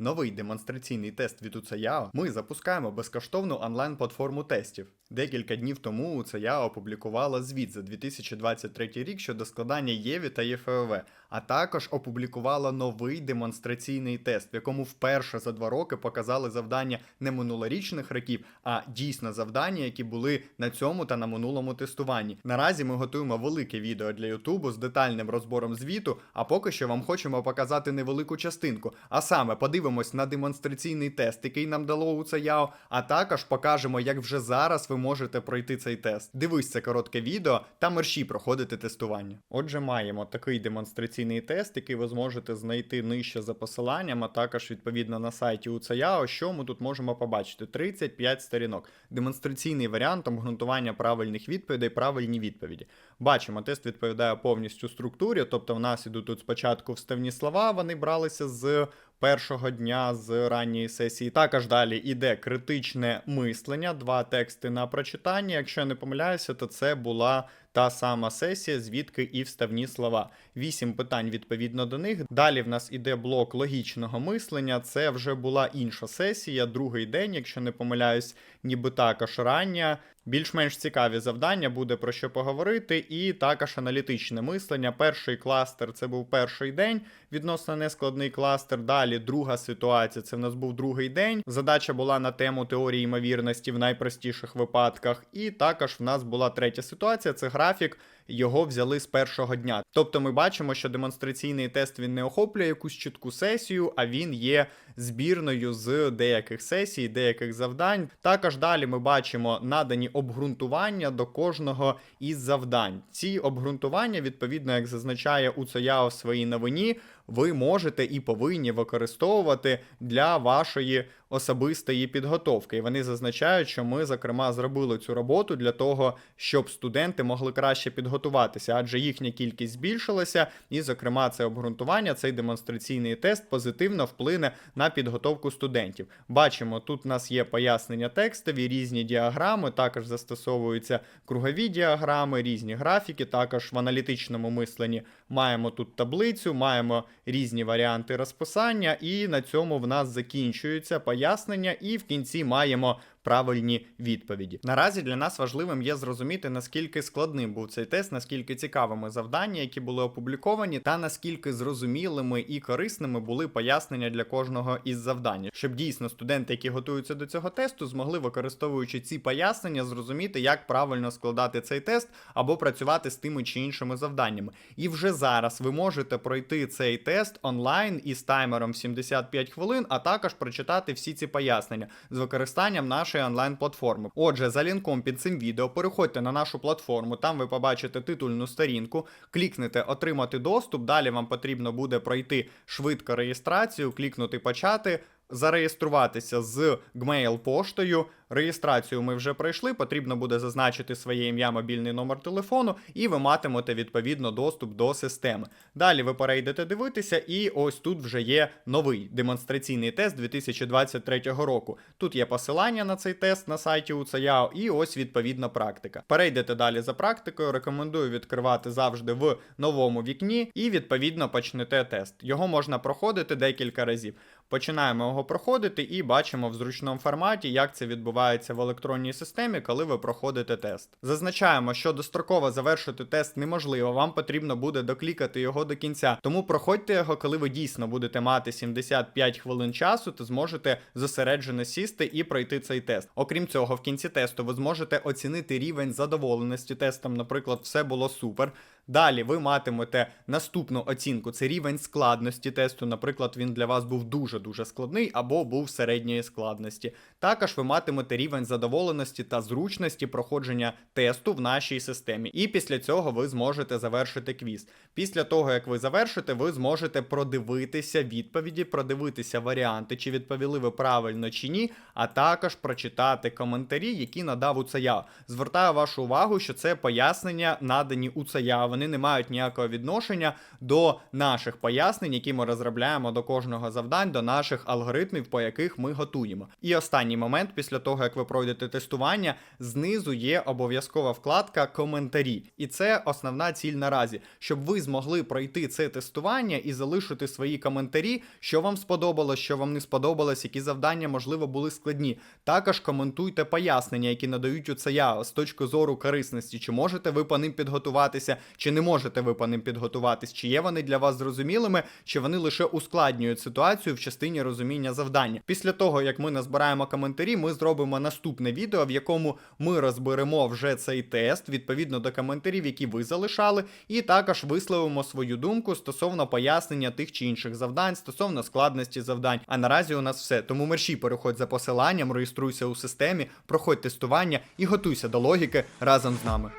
новий демонстраційний тест від UCAO, ми запускаємо безкоштовну онлайн-платформу тестів. Декілька днів тому UCAO опублікувала звіт за 2023 рік щодо складання ЄВІ та ЄФВ, а також опублікувала новий демонстраційний тест, в якому вперше за два роки показали завдання не минулорічних років, а дійсно завдання, які були на цьому та на минулому тестуванні. Наразі ми готуємо велике відео для Ютубу з детальним розбором звіту, а поки що вам хочемо показати невелику частинку. А саме подивимось на демонстраційний тест, який нам дало UCAO, а також покажемо, як вже зараз ви можете пройти цей тест. Дивись це коротке відео та мерщі проходити тестування. Отже, маємо такий демонстраційний тест, який ви зможете знайти нижче за посиланням, а також відповідно на сайті UCAO. Що ми тут можемо побачити? 35 сторінок. Демонстраційний варіант обґрунтування правильних відповідей, правильні відповіді. Бачимо, тест відповідає повністю структурі, тобто в нас ідуть тут спочатку вставні слова, вони бралися з першого дня з ранньої сесії. Також далі іде критичне мислення, два тексти на прочитання. Якщо я не помиляюся, то це була та сама сесія, звідки і вставні слова. Вісім питань відповідно до них. Далі в нас іде блок логічного мислення. Це вже була інша сесія, другий день, якщо не помиляюсь, ніби також рання. Більш-менш цікаві завдання буде про що поговорити, і також аналітичне мислення. Перший кластер це був перший день, відносно нескладний кластер. Далі друга ситуація. Це в нас був другий день. Задача була на тему теорії ймовірності в найпростіших випадках. І також в нас була третя ситуація. Це графік. Його взяли з першого дня. Тобто ми бачимо, що демонстраційний тест він не охоплює якусь чітку сесію, а він є збірною з деяких сесій, деяких завдань. Також далі ми бачимо надані обґрунтування до кожного із завдань. Ці обґрунтування, відповідно, як зазначає УЦЯ в своїй новині, ви можете і повинні використовувати для вашої особистої підготовки. І вони зазначають, що ми, зокрема, зробили цю роботу для того, щоб студенти могли краще підготуватися, адже їхня кількість збільшилася, і, зокрема, це обґрунтування, цей демонстраційний тест позитивно вплине на підготовку студентів. Бачимо, тут у нас є пояснення текстові, різні діаграми, також застосовуються кругові діаграми, різні графіки. Також в аналітичному мисленні маємо тут таблицю, маємо різні варіанти розписання, і на цьому в нас закінчується пояснення, і в кінці маємо правильні відповіді. Наразі для нас важливим є зрозуміти, наскільки складним був цей тест, наскільки цікавими завдання, які були опубліковані, та наскільки зрозумілими і корисними були пояснення для кожного із завдань, щоб дійсно студенти, які готуються до цього тесту, змогли, використовуючи ці пояснення, зрозуміти, як правильно складати цей тест або працювати з тими чи іншими завданнями. І вже зараз ви можете пройти цей тест онлайн із таймером 75 хвилин, а також прочитати всі ці пояснення з використанням нашої онлайн-платформи. Отже, за лінком під цим відео переходьте на нашу платформу, там ви побачите титульну сторінку, клікнете Отримати доступ. Далі вам потрібно буде пройти швидко реєстрацію, клікнути Почати. Зареєструватися з Gmail поштою. Реєстрацію ми вже пройшли. Потрібно буде зазначити своє ім'я, мобільний номер телефону, і ви матимете відповідно доступ до системи. Далі ви перейдете дивитися, і ось тут вже є новий демонстраційний тест 2023 року. Тут є посилання на цей тест на сайті UCAO, і ось відповідна практика. Перейдете далі за практикою. Рекомендую відкривати завжди в новому вікні, і відповідно почнете тест. Його можна проходити декілька разів. Починаємо його проходити і бачимо в зручному форматі, як це відбувається в електронній системі, коли ви проходите тест. Зазначаємо, що достроково завершити тест неможливо, вам потрібно буде доклікати його до кінця. Тому проходьте його, коли ви дійсно будете мати 75 хвилин часу, то зможете зосереджено сісти і пройти цей тест. Окрім цього, в кінці тесту ви зможете оцінити рівень задоволеності тестом, наприклад, все було супер. Далі ви матимете наступну оцінку. Це рівень складності тесту. Наприклад, він для вас був дуже-дуже складний або був середньої складності. Також ви матимете рівень задоволеності та зручності проходження тесту в нашій системі. І після цього ви зможете завершити квіз. Після того, як ви завершите, ви зможете продивитися відповіді, продивитися варіанти, чи відповіли ви правильно чи ні, а також прочитати коментарі, які надав УЦЯ. Звертаю вашу увагу, що це пояснення надані УЦЯ. Вони вони не мають ніякого відношення до наших пояснень, які ми розробляємо до кожного завдань, до наших алгоритмів, по яких ми готуємо. І останній момент, після того як ви пройдете тестування, знизу є обов'язкова вкладка коментарі. І це основна ціль наразі, щоб ви змогли пройти це тестування і залишити свої коментарі, що вам сподобалось, що вам не сподобалось, які завдання, можливо, були складні. Також коментуйте пояснення, які надають у ЦЯО з точки зору корисності, чи можете ви по ним підготуватися, чи не можете ви по ним підготуватись, чи є вони для вас зрозумілими, чи вони лише ускладнюють ситуацію в частині розуміння завдання. Після того, як ми назбираємо коментарі, ми зробимо наступне відео, в якому ми розберемо вже цей тест відповідно до коментарів, які ви залишали, і також висловимо свою думку стосовно пояснення тих чи інших завдань, стосовно складності завдань. А наразі у нас все. Тому мерші переходь за посиланням, реєструйся у системі, проходь тестування і готуйся до логіки разом з нами.